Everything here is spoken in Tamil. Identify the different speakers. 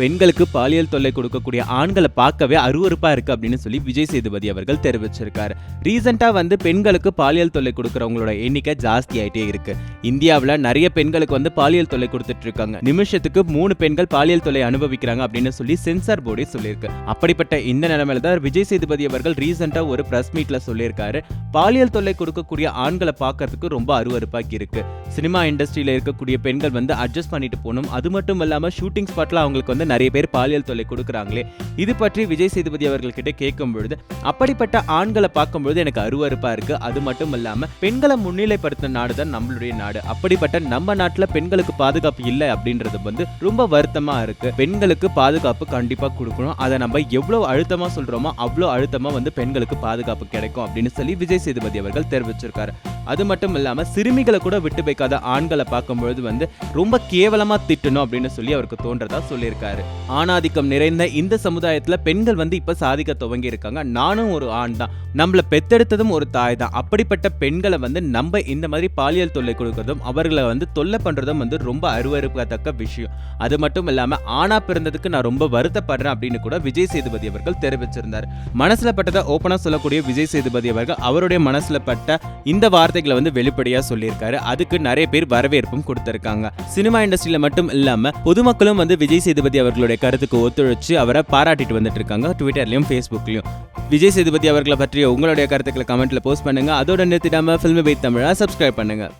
Speaker 1: பெண்களுக்கு பாலியல் தொல்லை கொடுக்கக்கூடிய ஆண்களை பார்க்கவே அருவருப்பா இருக்கு அப்படின்னு சொல்லி விஜய் சேதுபதி அவர்கள் தெரிவிச்சிருக்காரு. ரீசெண்டா வந்து பெண்களுக்கு பாலியல் தொல்லை கொடுக்கறவங்களோட எண்ணிக்கை ஜாஸ்தி ஆயிட்டே இருக்கு. இந்தியாவில் நிறைய பெண்களுக்கு வந்து பாலியல் தொல்லை கொடுத்துட்டு இருக்காங்க. நிமிஷத்துக்கு மூணு பெண்கள் பாலியல் தொல்லை அனுபவிக்கிறாங்க அப்படின்னு சொல்லி சென்சார் போர்டே சொல்லியிருக்கு. அப்படிப்பட்ட இந்த நிலைமையில தான் விஜய் சேதுபதி அவர்கள் ரீசெண்டா ஒரு பிரஸ் மீட்ல சொல்லியிருக்காரு. பாலியல் தொல்லை கொடுக்கக்கூடிய ஆண்களை பார்க்கறதுக்கு ரொம்ப அருவறுப்பாக்கி இருக்கு. சினிமா இண்டஸ்ட்ரியில இருக்கக்கூடிய பெண்கள் வந்து அட்ஜஸ்ட் பண்ணிட்டு போகணும். அது மட்டும் இல்லாமல் ஷூட்டிங் ஸ்பாட்ல அவங்களுக்கு வந்து நிறைய பேர் பாலியல் தொல்லை கொடுக்குறாங்களே. இது பற்றி விஜய் சேதுபதி அவர்கள்கிட்ட கேட்கும் பொழுது அப்படிப்பட்ட ஆண்களை பார்க்கும்பொழுது எனக்கு அருவருப்பா இருக்கு. அது மட்டும் இல்லாம பெண்களை முன்னிலைப்படுத்த நாடு தான் நம்மளுடைய நாடு. அப்படிப்பட்ட நம்ம நாட்டுல பெண்களுக்கு பாதுகாப்பு இல்லை அப்படின்றது வந்து ரொம்ப வருத்தமா இருக்கு. பெண்களுக்கு பாதுகாப்பு கண்டிப்பா கொடுக்கணும். அதை நம்ம எவ்வளவு அழுத்தமா சொல்றோமோ அவ்வளோ அழுத்தமா வந்து பெண்களுக்கு பாதுகாப்பு கிடைக்கும் அப்படின்னு சொல்லி விஜய் சேதுபதி அவர்கள் தெரிவிச்சிருக்காரு. அது மட்டும் இல்லாம சிறுமிகளை கூட விட்டு வைக்காத ஆண்களை பார்க்கும்பொழுது வந்து ரொம்ப கேவலமா திட்டணும் அப்படின்னு சொல்லி அவருக்கு தோன்றதா சொல்லியிருக்காரு. ஆணாதிக்கம் நிறைந்த இந்த சமுதாயத்துல பெண்கள் வந்து இப்ப சாதிக்க துவங்கி இருக்காங்க. நானும் ஒரு ஆண் தான். நம்மள பெத்தெடுத்ததும் ஒரு தாய் தான். அப்படிப்பட்ட பெண்களை வந்து நம்ம இந்த மாதிரி பாலியல் தொல்லை கொடுக்கறதும் அவர்களை வந்து தொல்லை பண்றதும் வந்து ரொம்ப அருவருக்கத்தக்க விஷயம். அது மட்டும் இல்லாம ஆணா பிறந்ததுக்கு நான் ரொம்ப வருத்தப்படுறேன் அப்படின்னு கூட விஜய் சேதுபதி அவர்கள் தெரிவிச்சிருந்தார். மனசில் பட்டதை ஓப்பனா சொல்லக்கூடிய விஜய் சேதுபதி அவர்கள் அவருடைய மனசுல பட்ட இந்த வார்த்தை வார்த்தைகளை வந்து வெளிப்படையா சொல்லியிருக்காரு. அதுக்கு நிறைய பேர் வரவேற்பும் கொடுத்திருக்காங்க. சினிமா இண்டஸ்ட்ரியில மட்டும் இல்லாம பொதுமக்களும் வந்து விஜய் சேதுபதி அவர்களுடைய கருத்துக்கு ஒத்துழைச்சு அவரை பாராட்டிட்டு வந்துட்டு இருக்காங்க ட்விட்டர்லயும் ஃபேஸ்புக்லயும் விஜய் சேதுபதி அவர்களை பற்றிய உங்களுடைய கருத்துக்களை கமெண்ட்ல போஸ்ட் பண்ணுங்க. அதோட நிறுத்திடாம ஃபில்ம் பை தமிழா சப்ஸ்கிரைப் பண்ணுங்க.